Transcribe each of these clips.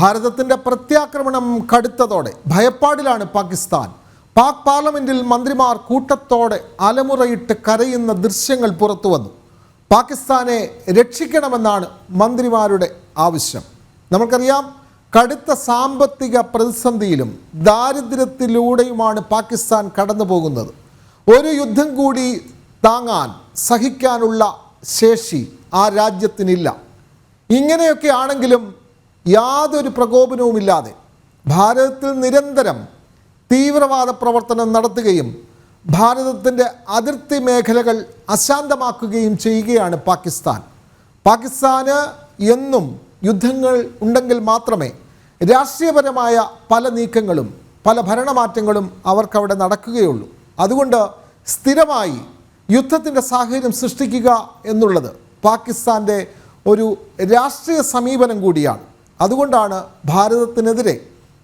ഭാരതത്തിന്റെ പ്രത്യാക്രമണം കടുത്തതോടെ ഭയപ്പാടിലാണ് പാകിസ്ഥാൻ. പാക് പാർലമെന്റിൽ മന്ത്രിമാർ കൂട്ടത്തോടെ അലമുറയിട്ട് കരയുന്ന ദൃശ്യങ്ങൾ പുറത്തുവന്നു. പാകിസ്ഥാനെ രക്ഷിക്കണമെന്നാണ് മന്ത്രിമാരുടെ ആവശ്യം. നമുക്കറിയാം കടുത്ത സാമ്പത്തിക പ്രതിസന്ധിയിലും ദാരിദ്ര്യത്തിലൂടെയുമാണ് പാകിസ്ഥാൻ കടന്നു പോകുന്നത് ഒരു യുദ്ധം കൂടി താങ്ങാൻ സഹിക്കാനുള്ള ശേഷി ആ രാജ്യത്തിനില്ല. ഇങ്ങനെയൊക്കെ ആണെങ്കിലും യാതൊരു പ്രകോപനവുമില്ലാതെ ഭാരതത്തിൽ നിരന്തരം തീവ്രവാദ പ്രവർത്തനം നടത്തുകയും ഭാരതത്തിന്റെ അതിർത്തി മേഖലകൾ അശാന്തമാക്കുകയും ചെയ്യുകയാണ് പാകിസ്ഥാൻ. പാകിസ്ഥാന് എന്നും യുദ്ധങ്ങൾ ഉണ്ടെങ്കിൽ മാത്രമേ രാഷ്ട്രീയപരമായ പല നീക്കങ്ങളും പല ഭരണമാറ്റങ്ങളും അവർക്കവിടെ നടക്കുകയുള്ളൂ. അതുകൊണ്ട് സ്ഥിരമായി യുദ്ധത്തിന്റെ സാഹചര്യം സൃഷ്ടിക്കുക എന്നുള്ളത് പാകിസ്ഥാന്റെ ഒരു രാഷ്ട്രീയ സമീപനം കൂടിയാണ്. അതുകൊണ്ടാണ് ഭാരതത്തിനെതിരെ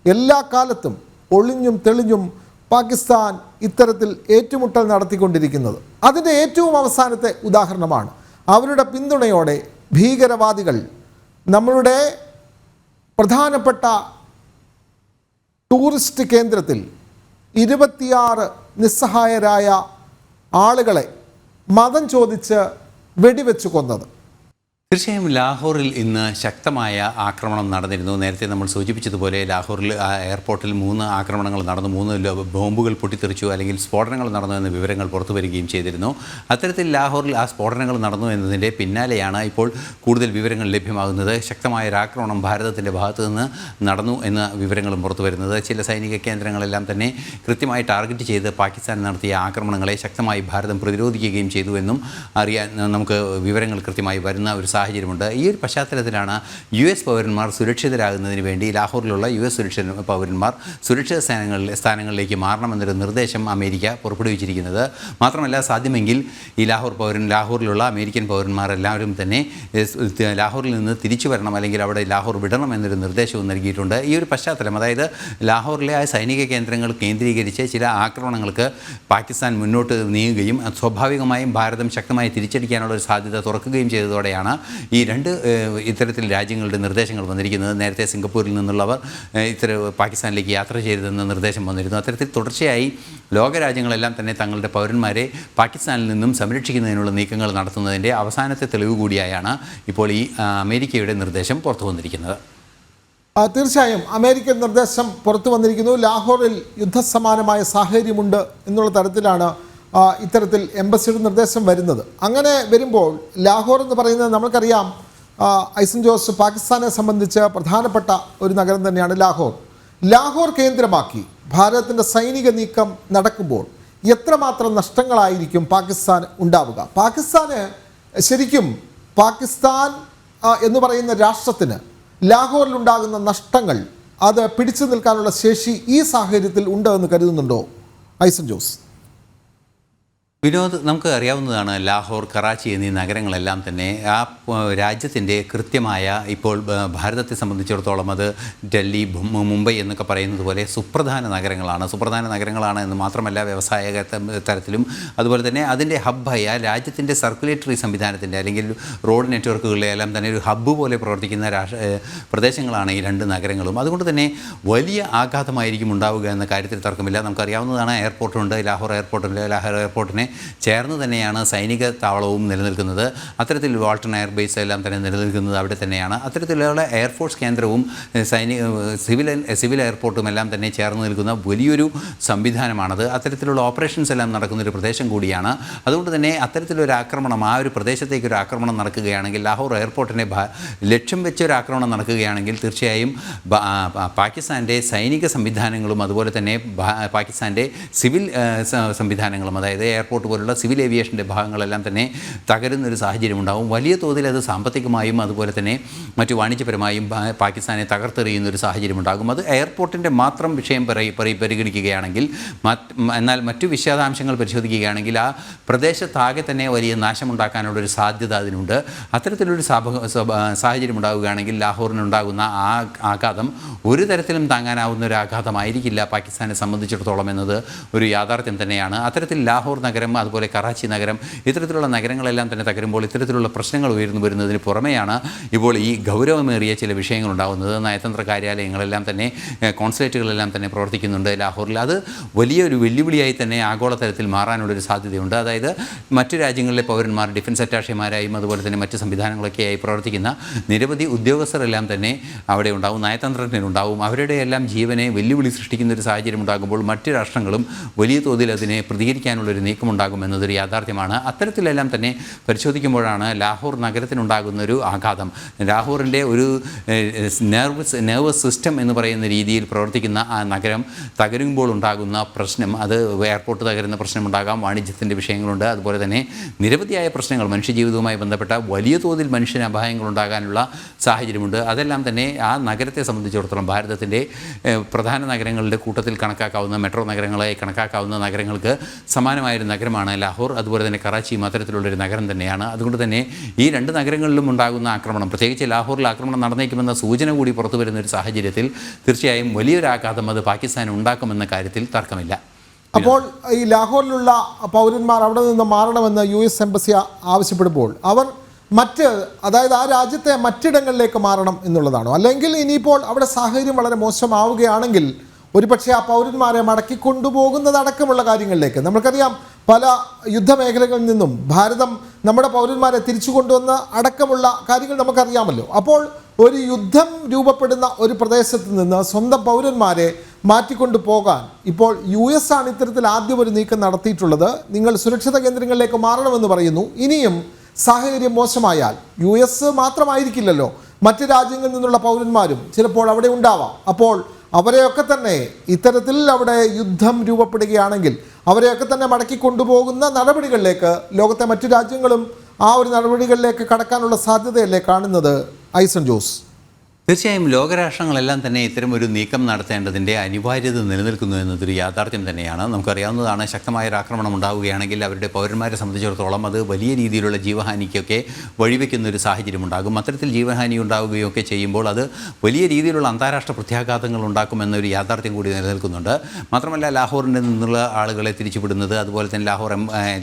എല്ലാ കാലത്തും ഒളിഞ്ഞും തെളിഞ്ഞും പാകിസ്ഥാൻ ഇത്തരത്തിൽ ഏറ്റുമുട്ടൽ നടത്തിക്കൊണ്ടിരിക്കുന്നത്. അതിന്റെ ഏറ്റവും അവസാനത്തെ ഉദാഹരണമാണ്. അവരുടെ പിന്തുണയോടെ ഭീകരവാദികൾ നമ്മളുടെ പ്രധാനപ്പെട്ട ടൂറിസ്റ്റ് കേന്ദ്രത്തിൽ ഇരുപത്തിയാറ് നിസ്സഹായരായ ആളുകളെ മതം ചോദിച്ച് വെടിവെച്ച് കൊന്നത്. തീർച്ചയായും ലാഹോറിൽ ഇന്ന് ശക്തമായ ആക്രമണം നടന്നിരുന്നു. നേരത്തെ നമ്മൾ സൂചിപ്പിച്ചതുപോലെ ലാഹോറിൽ എയർപോർട്ടിൽ മൂന്ന് ആക്രമണങ്ങൾ നടന്നു. മൂന്ന് ബോംബുകൾ പൊട്ടിത്തെറിച്ചു അല്ലെങ്കിൽ സ്ഫോടനങ്ങൾ നടന്നു എന്ന വിവരങ്ങൾ പുറത്തു വരികയും ചെയ്തിരുന്നു. അത്തരത്തിൽ ലാഹോറിൽ ആ സ്ഫോടനങ്ങൾ നടന്നു എന്നതിന്റെ പിന്നാലെയാണ് ഇപ്പോൾ കൂടുതൽ വിവരങ്ങൾ ലഭ്യമാകുന്നത്. ശക്തമായ ഒരു ആക്രമണം ഭാരതത്തിന്റെ ഭാഗത്തു നിന്ന് നടന്നു എന്ന വിവരങ്ങളും പുറത്തു വരുന്നത്. ചില സൈനിക കേന്ദ്രങ്ങളെല്ലാം തന്നെ കൃത്യമായി ടാർഗറ്റ് ചെയ്ത് പാകിസ്ഥാൻ നടത്തിയ ആക്രമണങ്ങളെ ശക്തമായി ഭാരതം പ്രതിരോധിക്കുകയും ചെയ്തു എന്നും അറിയാൻ നമുക്ക് വിവരങ്ങൾ കൃത്യമായി വരുന്ന ഒരു സാഹചര്യമുണ്ട്. ഈ ഒരു പശ്ചാത്തലത്തിലാണ് യു എസ് പൗരന്മാർ സുരക്ഷിതരാകുന്നതിന് വേണ്ടി ലാഹോറിലുള്ള യു എസ് സുരക്ഷിത പൗരന്മാർ സുരക്ഷിത സ്ഥാനങ്ങളിൽ സ്ഥാനങ്ങളിലേക്ക് മാറണമെന്നൊരു നിർദ്ദേശം അമേരിക്ക പുറപ്പെടുവിച്ചിരിക്കുന്നത്. മാത്രമല്ല സാധ്യമെങ്കിൽ ഈ ലാഹോർ പൗരൻ ലാഹോറിലുള്ള അമേരിക്കൻ പൗരന്മാർ എല്ലാവരും തന്നെ ലാഹോറിൽ നിന്ന് തിരിച്ചു വരണം അല്ലെങ്കിൽ അവിടെ ലാഹോർ വിടണം എന്നൊരു നിർദ്ദേശവും നൽകിയിട്ടുണ്ട്. ഈ ഒരു പശ്ചാത്തലം അതായത് ലാഹോറിലെ ആ സൈനിക കേന്ദ്രങ്ങൾ കേന്ദ്രീകരിച്ച് ചില ആക്രമണങ്ങൾക്ക് പാകിസ്ഥാൻ മുന്നോട്ട് നീങ്ങുകയും സ്വാഭാവികമായും ഭാരതം ശക്തമായി തിരിച്ചടിക്കാനുള്ള ഒരു സാധ്യത തുറക്കുകയും ചെയ്തതോടെയാണ് ഈ രണ്ട് ഇത്തരത്തിൽ രാജ്യങ്ങളുടെ നിർദ്ദേശങ്ങൾ വന്നിരിക്കുന്നത് നേരത്തെ സിംഗപ്പൂരിൽ നിന്നുള്ളവർ ഇത്തരം പാകിസ്ഥാനിലേക്ക് യാത്ര ചെയ്തതെന്ന നിർദ്ദേശം വന്നിരുന്നു. അത്തരത്തിൽ തുടർച്ചയായി ലോകരാജ്യങ്ങളെല്ലാം തന്നെ തങ്ങളുടെ പൗരന്മാരെ പാകിസ്ഥാനിൽ നിന്നും സംരക്ഷിക്കുന്നതിനുള്ള നീക്കങ്ങൾ നടത്തുന്നതിന്റെ അവസാനത്തെ തെളിവ് കൂടിയായാണ് ഇപ്പോൾ ഈ അമേരിക്കയുടെ നിർദ്ദേശം പുറത്തു വന്നിരിക്കുന്നത്. തീർച്ചയായും അമേരിക്കൻ നിർദ്ദേശം പുറത്തു വന്നിരിക്കുന്നു. ലാഹോറിൽ യുദ്ധസമാനമായ സാഹചര്യമുണ്ട് എന്നുള്ള തരത്തിലാണ് ഇത്തരത്തിൽ എംബസിയുടെ നിർദ്ദേശം വരുന്നത്. അങ്ങനെ വരുമ്പോൾ ലാഹോർ എന്ന് പറയുന്നത് നമുക്കറിയാം ഐസൻ ജോസ് പാകിസ്ഥാനെ സംബന്ധിച്ച് പ്രധാനപ്പെട്ട ഒരു നഗരം തന്നെയാണ് ലാഹോർ. ലാഹോർ കേന്ദ്രമാക്കി ഭാരതത്തിന്റെ സൈനിക നീക്കം നടക്കുമ്പോൾ എത്രമാത്രം നഷ്ടങ്ങളായിരിക്കും പാകിസ്ഥാൻ ഉണ്ടാവുക? പാകിസ്ഥാന് ശരിക്കും പാകിസ്ഥാൻ എന്ന് പറയുന്ന രാഷ്ട്രത്തിന് ലാഹോറിലുണ്ടാകുന്ന നഷ്ടങ്ങൾ അത് പിടിച്ചു നിൽക്കാനുള്ള ശേഷി ഈ സാഹചര്യത്തിൽ ഉണ്ടോ എന്ന് കരുതുന്നുണ്ടോ ഐസൻ ജോസ്? വിനോദ് നമുക്ക് അറിയാവുന്നതാണ് ലാഹോർ കറാച്ചി എന്നീ നഗരങ്ങളെല്ലാം തന്നെ ആ രാജ്യത്തിന്റെ കൃത്യമായ ഇപ്പോൾ ഭാരതത്തെ സംബന്ധിച്ചിടത്തോളം അത് ഡൽഹി മുംബൈ എന്നൊക്കെ പറയുന്നത് പോലെ സുപ്രധാന നഗരങ്ങളാണ്. സുപ്രധാന നഗരങ്ങളാണ് എന്ന് മാത്രമല്ല വ്യവസായ തരത്തിലും അതുപോലെ തന്നെ അതിന്റെ ഹബ്ബായ രാജ്യത്തിന്റെ സർക്കുലേറ്ററി സംവിധാനത്തിന്റെ അല്ലെങ്കിൽ റോഡ് നെറ്റ്വർക്കുകളിലെ എല്ലാം തന്നെ ഒരു ഹബ്ബ് പോലെ പ്രവർത്തിക്കുന്ന പ്രദേശങ്ങളാണ് ഈ രണ്ട് നഗരങ്ങളും. അതുകൊണ്ട് തന്നെ വലിയ ആഘാതമായിരിക്കും ഉണ്ടാവുക എന്ന കാര്യത്തിൽ തർക്കമില്ല. നമുക്കറിയാവുന്നതാണ് എയർപോർട്ടുണ്ട് ലാഹോർ എയർപോർട്ടുണ്ട്. ലാഹോർ എയർപോർട്ടിനെ ചേർന്ന് തന്നെയാണ് സൈനിക താവളവും നിലനിൽക്കുന്നത്. അത്തരത്തിൽ വാൾട്ടൺ എയർബേസ് എല്ലാം തന്നെ നിലനിൽക്കുന്നത് അവിടെ തന്നെയാണ്. അത്തരത്തിലുള്ള എയർഫോഴ്സ് കേന്ദ്രവും സൈനിക സിവിൽ സിവിൽ എയർപോർട്ടും എല്ലാം തന്നെ ചേർന്ന് നിൽക്കുന്ന വലിയൊരു സംവിധാനമാണത്. അത്തരത്തിലുള്ള ഓപ്പറേഷൻസ് എല്ലാം നടക്കുന്ന ഒരു പ്രദേശം കൂടിയാണ്. അതുകൊണ്ട് തന്നെ അത്തരത്തിലൊരു ആക്രമണം ആ ഒരു പ്രദേശത്തേക്ക് ഒരു ആക്രമണം നടക്കുകയാണെങ്കിൽ ലാഹോർ എയർപോർട്ടിനെ ലക്ഷ്യം വെച്ച് ഒരു ആക്രമണം നടക്കുകയാണെങ്കിൽ തീർച്ചയായും പാകിസ്ഥാന്റെ സൈനിക സംവിധാനങ്ങളും അതുപോലെ തന്നെ പാകിസ്ഥാന്റെ സിവിൽ സംവിധാനങ്ങളും അതായത് എയർപോർട്ട് പോലുള്ള സിവിൽ ഏവിയേഷന്റെ ഭാഗങ്ങളെല്ലാം തന്നെ തകരുന്നൊരു സാഹചര്യം ഉണ്ടാവും വലിയ തോതിൽ അത് സാമ്പത്തികമായും അതുപോലെ തന്നെ മറ്റു വാണിജ്യപരമായും പാകിസ്ഥാനെ തകർത്തെറിയുന്ന ഒരു സാഹചര്യം ഉണ്ടാകും അത് എയർപോർട്ടിന്റെ മാത്രം വിഷയം പരിഗണിക്കുകയാണെങ്കിൽ എന്നാൽ മറ്റു വിശദാംശങ്ങൾ പരിശോധിക്കുകയാണെങ്കിൽ ആ പ്രദേശത്താകെ തന്നെ വലിയ നാശമുണ്ടാക്കാനുള്ള ഒരു സാധ്യത അതിനുണ്ട്. അത്തരത്തിലൊരു സാഹചര്യം ഉണ്ടാവുകയാണെങ്കിൽ ലാഹോറിനുണ്ടാകുന്ന ആ ആഘാതം ഒരു തരത്തിലും താങ്ങാനാവുന്ന ഒരു ആഘാതമായിരിക്കില്ല പാകിസ്ഥാനെ സംബന്ധിച്ചിടത്തോളം എന്നത് ഒരു യാഥാർത്ഥ്യം തന്നെയാണ്. അത്തരത്തിൽ ലാഹോർ നഗരം നഗരം അതുപോലെ കറാച്ചി നഗരം ഇത്തരത്തിലുള്ള നഗരങ്ങളെല്ലാം തന്നെ തകരുമ്പോൾ ഇത്തരത്തിലുള്ള പ്രശ്നങ്ങൾ ഉയർന്നു വരുന്നതിന് പുറമെയാണ് ഇപ്പോൾ ഈ ഗൗരവമേറിയ ചില വിഷയങ്ങൾ ഉണ്ടാകുന്നത് നയതന്ത്ര കാര്യാലയങ്ങളെല്ലാം തന്നെ കോൺസുലേറ്റുകളെല്ലാം തന്നെ പ്രവർത്തിക്കുന്നുണ്ട് ലാഹോറിൽ. അത് വലിയൊരു വെല്ലുവിളിയായി തന്നെ ആഗോളതലത്തിൽ മാറാനുള്ളൊരു സാധ്യതയുണ്ട്. അതായത് മറ്റു രാജ്യങ്ങളിലെ പൗരന്മാർ ഡിഫൻസ് അറ്റാഷിമാരായും അതുപോലെ തന്നെ മറ്റ് സംവിധാനങ്ങളൊക്കെയായി പ്രവർത്തിക്കുന്ന നിരവധി ഉദ്യോഗസ്ഥരെല്ലാം തന്നെ അവിടെ ഉണ്ടാവും നയതന്ത്രജ്ഞരുണ്ടാവും. അവരുടെ എല്ലാം ജീവനെ വെല്ലുവിളി സൃഷ്ടിക്കുന്ന ഒരു സാഹചര്യം ഉണ്ടാകുമ്പോൾ മറ്റ് രാഷ്ട്രങ്ങളും വലിയ തോതിൽ അതിനെ പ്രതികരിക്കാനുള്ളൊരു നീക്കമുണ്ടാകും. എന്നതൊരു യാഥാർത്ഥ്യമാണ്. അത്തരത്തിലെല്ലാം തന്നെ പരിശോധിക്കുമ്പോഴാണ് ലാഹോർ നഗരത്തിനുണ്ടാകുന്ന ഒരു ആഘാതം. ലാഹോറിന്റെ ഒരു നെർവസ് നെർവസ് സിസ്റ്റം എന്ന് പറയുന്ന രീതിയിൽ പ്രവർത്തിക്കുന്ന ആ നഗരം തകരുമ്പോൾ ഉണ്ടാകുന്ന പ്രശ്നം അത് എയർപോർട്ട് തകരുന്ന പ്രശ്നമുണ്ടാകാം വാണിജ്യത്തിന്റെ വിഷയങ്ങളുണ്ട്. അതുപോലെ തന്നെ നിരവധിയായ പ്രശ്നങ്ങൾ മനുഷ്യജീവിതവുമായി ബന്ധപ്പെട്ട വലിയ തോതിൽ മനുഷ്യന് അപായങ്ങൾ ഉണ്ടാകാനുള്ള സാഹചര്യമുണ്ട്. അതെല്ലാം തന്നെ ആ നഗരത്തെ സംബന്ധിച്ചിടത്തോളം ഭാരതത്തിന്റെ പ്രധാന നഗരങ്ങളുടെ കൂട്ടത്തിൽ കണക്കാക്കാവുന്ന മെട്രോ നഗരങ്ങളായി കണക്കാക്കാവുന്ന നഗരങ്ങൾക്ക് സമാനമായൊരു നഗരമാണ് ലാഹോർ അതുപോലെ തന്നെ കറാച്ചിയും അത്തരത്തിലുള്ളൊരു നഗരം തന്നെയാണ്. അതുകൊണ്ട് തന്നെ ഈ രണ്ട് നഗരങ്ങളിലും ഉണ്ടാകുന്ന ആക്രമണം പ്രത്യേകിച്ച് ലാഹോറിൽ ആക്രമണം നടന്നേക്കുമെന്ന സൂചന കൂടി പുറത്തു വരുന്ന ഒരു സാഹചര്യത്തിൽ തീർച്ചയായും വലിയൊരാഘാതം അത് പാകിസ്ഥാൻ ഉണ്ടാക്കുമെന്ന കാര്യത്തിൽ തർക്കമില്ല. അപ്പോൾ ഈ ലാഹോറിലുള്ള പൗരന്മാർ അവിടെ നിന്ന് മാറണമെന്ന് യു എസ് എംബസി ആവശ്യപ്പെടുമ്പോൾ അവർ മറ്റ് അതായത് ആ രാജ്യത്തെ മറ്റിടങ്ങളിലേക്ക് മാറണം എന്നുള്ളതാണോ? അല്ലെങ്കിൽ ഇനിയിപ്പോൾ അവിടെ സാഹചര്യം വളരെ മോശമാവുകയാണെങ്കിൽ ഒരുപക്ഷെ ആ പൗരന്മാരെ മടക്കി കൊണ്ടുപോകുന്നതടക്കമുള്ള കാര്യങ്ങളിലേക്ക്. നമുക്കറിയാം പല യുദ്ധമേഖലകളിൽ നിന്നും ഭാരതം നമ്മുടെ പൗരന്മാരെ തിരിച്ചു കൊണ്ടുവന്ന അടക്കമുള്ള കാര്യങ്ങൾ നമുക്കറിയാമല്ലോ. അപ്പോൾ ഒരു യുദ്ധം രൂപപ്പെടുന്ന ഒരു പ്രദേശത്ത് നിന്ന് സ്വന്തം പൗരന്മാരെ മാറ്റിക്കൊണ്ടു പോകാൻ ഇപ്പോൾ യു എസ് ആണ് ഇത്തരത്തിൽ ആദ്യം ഒരു നീക്കം നടത്തിയിട്ടുള്ളത്. നിങ്ങൾ സുരക്ഷിത കേന്ദ്രങ്ങളിലേക്ക് മാറണമെന്ന് പറയുന്നു. ഇനിയും സാഹചര്യം മോശമായാൽ യു എസ് മാത്രമായിരിക്കില്ലല്ലോ. മറ്റ് രാജ്യങ്ങളിൽ നിന്നുള്ള പൗരന്മാരും ചിലപ്പോൾ അവിടെ ഉണ്ടാവാം. അപ്പോൾ അവരെയൊക്കെ തന്നെ ഇത്തരത്തിൽ അവിടെ യുദ്ധം രൂപപ്പെടുകയാണെങ്കിൽ അവരെയൊക്കെ തന്നെ മടക്കി കൊണ്ടുപോകുന്ന നടപടികളിലേക്ക് ലോകത്തെ മറ്റു രാജ്യങ്ങളും ആ ഒരു നടപടികളിലേക്ക് കടക്കാനുള്ള സാധ്യതയല്ലേ കാണുന്നത് ഐസൺ ജോസ്? തീർച്ചയായും ലോകരാഷ്ട്രങ്ങളെല്ലാം തന്നെ ഇത്തരം ഒരു നീക്കം നടത്തേണ്ടതിന്റെ അനിവാര്യത നിലനിൽക്കുന്നു എന്നതൊരു യാഥാർത്ഥ്യം തന്നെയാണ്. നമുക്കറിയാവുന്നതാണ് ശക്തമായ ഒരു ആക്രമണം ഉണ്ടാവുകയാണെങ്കിൽ അവരുടെ പൗരന്മാരെ സംബന്ധിച്ചിടത്തോളം അത് വലിയ രീതിയിലുള്ള ജീവഹാനിക്കൊക്കെ വഴിവെക്കുന്ന ഒരു സാഹചര്യം ഉണ്ടാകും. അത്തരത്തിൽ ജീവഹാനി ഉണ്ടാവുകയൊക്കെ ചെയ്യുമ്പോൾ അത് വലിയ രീതിയിലുള്ള അന്താരാഷ്ട്ര പ്രത്യാഘാതങ്ങൾ ഉണ്ടാക്കുമെന്നൊരു യാഥാർത്ഥ്യം കൂടി നിലനിൽക്കുന്നുണ്ട്. മാത്രമല്ല ലാഹോറിൽ നിന്നുള്ള ആളുകളെ തിരിച്ചുവിടുന്നത് അതുപോലെ തന്നെ ലാഹോർ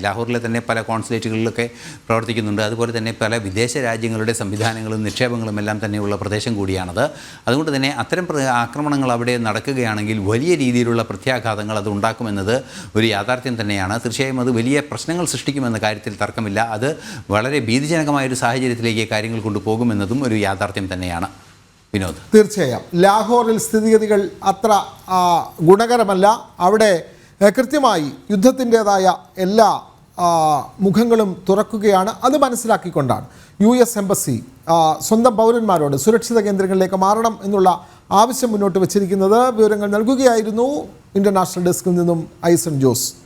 ലാഹോറിലെ തന്നെ പല കോൺസുലേറ്റുകളിലൊക്കെ പ്രവർത്തിക്കുന്നുണ്ട്. അതുപോലെ തന്നെ പല വിദേശ രാജ്യങ്ങളുടെ സംവിധാനങ്ങളും നിക്ഷേപങ്ങളും എല്ലാം തന്നെയുള്ള പ്രദേശം കൂടിയാണത്. അതുകൊണ്ട് തന്നെ അത്തരം ആക്രമണങ്ങൾ അവിടെ നടക്കുകയാണെങ്കിൽ വലിയ രീതിയിലുള്ള പ്രത്യാഘാതങ്ങൾ അത് ഉണ്ടാക്കുമെന്നത് ഒരു യാഥാർത്ഥ്യം തന്നെയാണ്. തീർച്ചയായും അത് വലിയ പ്രശ്നങ്ങൾ സൃഷ്ടിക്കുമെന്ന കാര്യത്തിൽ തർക്കമില്ല. അത് വളരെ ഭീതിജനകമായ ഒരു സാഹചര്യത്തിലേക്ക് കാര്യങ്ങൾ കൊണ്ടുപോകുമെന്നതും ഒരു യാഥാർത്ഥ്യം തന്നെയാണ്. വിനോദ്. തീർച്ചയായും. ലാഹോറിൽ സ്ഥിതിഗതികൾ അത്ര ഗുണകരമല്ല. അവിടെ കൃത്യമായി യുദ്ധത്തിന്റെതായ എല്ലാ മുഖങ്ങളും തുറക്കുകയാണ്. അത് മനസ്സിലാക്കിക്കൊണ്ടാണ്. യു എസ് എംബസി സ്വന്തം പൗരന്മാരോട് സുരക്ഷിത കേന്ദ്രങ്ങളിലേക്ക് മാറണം എന്നുള്ള ആവശ്യം മുന്നോട്ട് വച്ചിരിക്കുന്നത് വിവരങ്ങൾ നൽകുകയായിരുന്നു. ഇന്റർനാഷണൽ ഡെസ്കിൽ നിന്നും ഐസൺ ജോസ്.